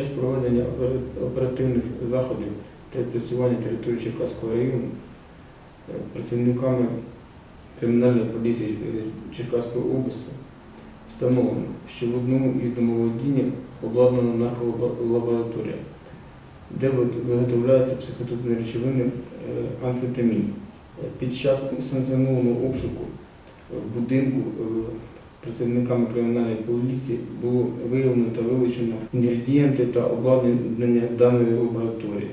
час проведення оперативних заходів та відпрацювання території Черкаського району е, працівниками кримінальної поліції е, Черкаської області встановлено, що в одному із домоволодіння обладнана нарколабораторія, де виготовляються психотропні речовини е, амфетамін. Під час санкціонованого обшуку в будинку працівниками кримінальної поліції було виявлено та вилучено інгредієнти та обладнання даної лабораторії.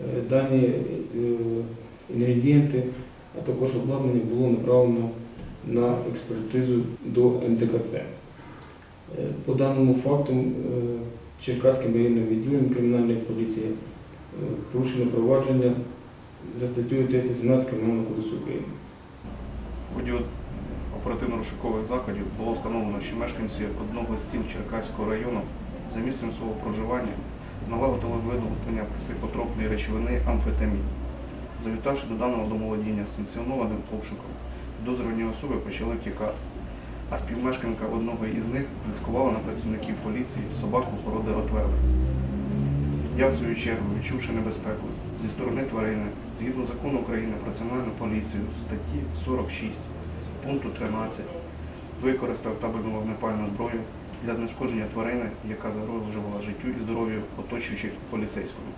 Е, Дані е, інгредієнти, а також обладнання було направлено на експертизу до МДКЦ. Е, По даному факту Черкаським районним відділенням кримінальної поліції порушено провадження за статтею 317 Кримінального кодексу України. Оперативно-розшукових заходів було встановлено, що мешканці одного з сіл Черкаського району за місцем свого проживання налагодили видобутання психотропної речовини амфетамін. Завітавши до даного домоволодіння санкціонованим обшуком, підозрювані особи почали втікати, а співмешканка одного із них відскувала на працівників поліції собаку породи Ротвейлер. Я, в свою чергу, відчувши небезпеку зі сторони тварини, згідно закону України про національну поліцію, статті 46, пункту 13, використав табельну вогнепальну зброю для знешкодження тварини, яка загрожувала життю і здоров'ю оточуючих поліцейського.